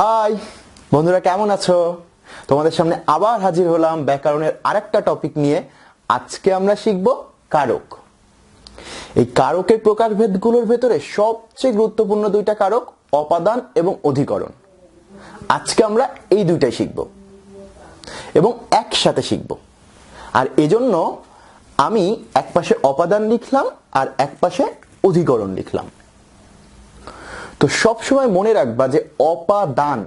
High বন্ধুরা কেমন আছো? তোমাদের সামনে আবার হাজির হলাম ব্যাকরণের আরেকটা টপিক নিয়ে। আজকে আমরা শিখব কারক। এই কারকের প্রকারভেদগুলোর ভেতরে সবচেয়ে গুরুত্বপূর্ণ দুইটা কারক, অপাদান এবং অধিকরণ। আজকে আমরা এই দুইটাই শিখব এবং একসাথে শিখব। আর এজন্য আমি এক পাশে অপাদান লিখলাম আর এক পাশে অধিকরণ লিখলাম। তো সব সময় মনে রাখবা যে অপাদান।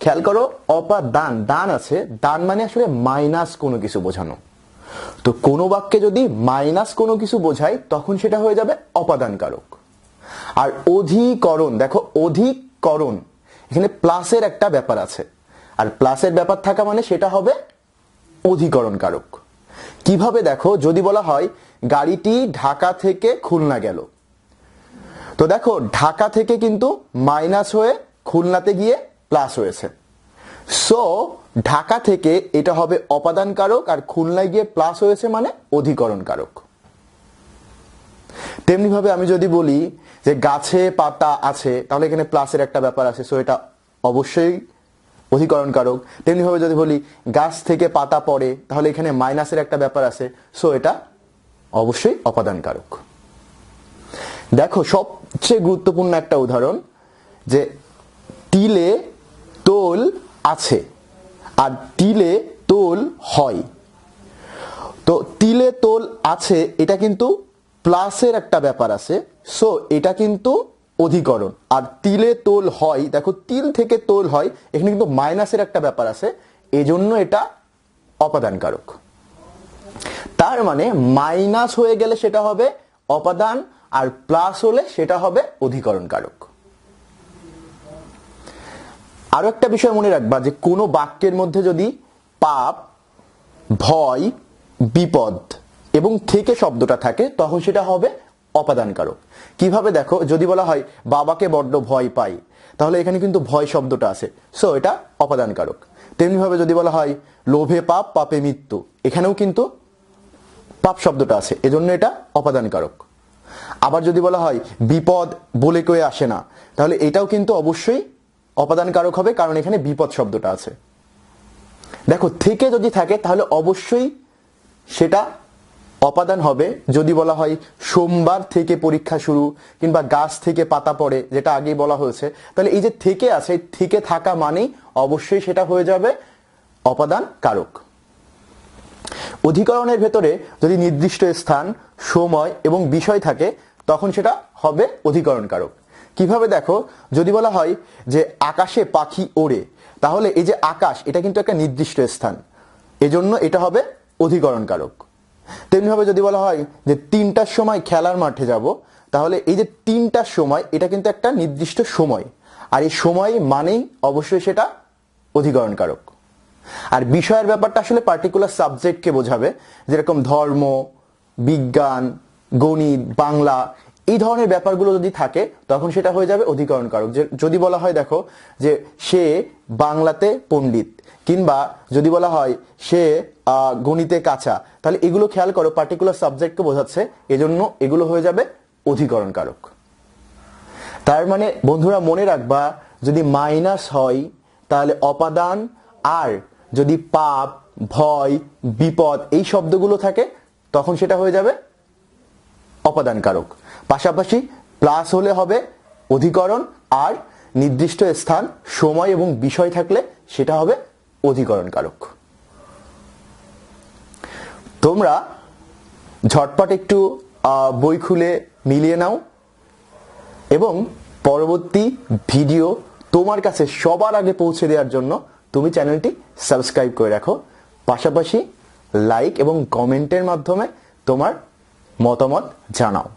খেয়াল করো, অপাদান, দান আছে। দান মানে আসলে মাইনাস কোনো কিছু বোঝানো। তো কোনো বাক্যে যদি মাইনাস কোনো কিছু বোঝায় তখন সেটা হয়ে যাবে অপাদান কারক আর অধিকরণ, দেখো অধিকরণ, এখানে প্লাসের একটা ব্যাপার আছে। আর প্লাসের ব্যাপার থাকা মানে সেটা হবে অধিকরণ কারক কীভাবে দেখো? যদি বলা হয়, গাড়িটি ঢাকা থেকে খুলনা গেল। তো দেখো, ঢাকা থেকে কিন্তু মাইনাস হয়ে খুলনাতে গিয়ে প্লাস হয়েছে। সো ঢাকা থেকে এটা হবে অপাদান কারক আর খুলনায় গিয়ে প্লাস হয়েছে মানে অধিকরণ কারক তেমনি ভাবে আমি যদি বলি যে গাছে পাতা আছে, তাহলে এখানে প্লাসের একটা ব্যাপার আছে সো এটা অবশ্যই অধিকরণ কারক তেমনি ভাবে যদি বলি গাছ থেকে পাতা পড়ে, তাহলে এখানে মাইনাসের একটা ব্যাপার আছে সো এটা অবশ্যই অপাদান কারক দেখো, সবচেয়ে গুরুত্বপূর্ণ একটা উদাহরণ যে তিলে তোল আছে আর তিলে তোল হয়। তো তিলে তোল আছে, এটা কিন্তু প্লাসের একটা ব্যাপার আছে। সো এটা কিন্তু অধিকরণ। আর তিলে তোল হয়, দেখো, তিল থেকে তোল হয়, এখানে কিন্তু মাইনাসের একটা ব্যাপার আছে। এজন্য এটা অপাদান কারক তার মানে মাইনাস হয়ে গেলে সেটা হবে অপাদান আর প্লাস হলে সেটা হবে অধিকরণ কারক আরও একটা বিষয় মনে রাখবা যে কোনো বাক্যের মধ্যে যদি পাপ, ভয়, বিপদ এবং থেকে শব্দটা থাকে, তখন সেটা হবে অপাদান কারক কীভাবে দেখো? যদি বলা হয়, বাবাকে বড্ড ভয় পাই, তাহলে এখানে কিন্তু ভয় শব্দটা আছে। সো এটা অপাদান কারক তেমনি ভাবে যদি বলা হয়, লোভে পাপ, পাপে মৃত্যু, এখানেও কিন্তু পাপ শব্দটা আছে। এজন্য এটা অপাদান কারক আবার যদি বলা হয় বিপদ বলে কয়ে আসে না, তাহলে এটাও কিন্তু অবশ্যই অপাদান কারক হবে, কারণ এখানে বিপদ শব্দটা আছে। দেখো, থেকে যদি থাকে, তাহলে অবশ্যই সেটা অপাদান হবে। যদি বলা হয় সোমবার থেকে পরীক্ষা শুরু কিংবা গাছ থেকে পাতা পড়ে, যেটা আগেই বলা হয়েছে, তাহলে এই যে থেকে আছে থেকে থাকা মানেই অবশ্যই সেটা হয়ে যাবে অপাদান কারক অধিকরণের ভেতরে যদি নির্দিষ্ট স্থান, সময় এবং বিষয় থাকে, তখন সেটা হবে অধিকরণ কারক কীভাবে দেখো? যদি বলা হয় যে আকাশে পাখি ওড়ে, তাহলে এই যে আকাশ, এটা কিন্তু একটা নির্দিষ্ট স্থান। এজন্য এটা হবে অধিকরণ কারক তেমনিভাবে যদি বলা হয় যে তিনটার সময় খেলার মাঠে যাব, তাহলে এই যে তিনটার সময়, এটা কিন্তু একটা নির্দিষ্ট সময়। আর এই সময় মানেই অবশ্যই সেটা অধিকরণ কারক আর বিষয়ের ব্যাপারটা আসলে পার্টিকুলার সাবজেক্টকে বোঝাবে, যেরকম ধর্ম, বিজ্ঞান, গণিত, বাংলা, এই ধরনের ব্যাপারগুলো যদি থাকে, তখন সেটা হয়ে যাবে অধিকরণ কারক যদি বলা হয়, দেখো, যে সে বাংলাতে পণ্ডিত, কিংবা যদি বলা হয়, সে গণিতে কাঁচা, তাহলে এগুলো খেয়াল করো পার্টিকুলার সাবজেক্টকে বোঝাচ্ছে, এজন্য এগুলো হয়ে যাবে অধিকরণ কারক তার মানে বন্ধুরা, মনে রাখবা, যদি মাইনাস হয়, তাহলে অপাদান আর যদি পাপ, ভয়, বিপদ এই শব্দগুলো থাকে, তখন সেটা হয়ে যাবে অপাদান কারক পাশাপাশি প্লাস হলে হবে অধিকরণ আর নির্দিষ্ট স্থান, সময় এবং বিষয় থাকলে সেটা হবে অধিকরণ কারক তোমরা ঝটপট একটু বই খুলে মিলিয়ে নাও এবং পরবর্তী ভিডিও তোমার কাছে সবার আগে পৌঁছে দেওয়ার জন্য তুমি চ্যানেলটি সাবস্ক্রাইব করে রাখো। পাশাপাশি লাইক এবং কমেন্টের মাধ্যমে তোমার মতামত জানাও।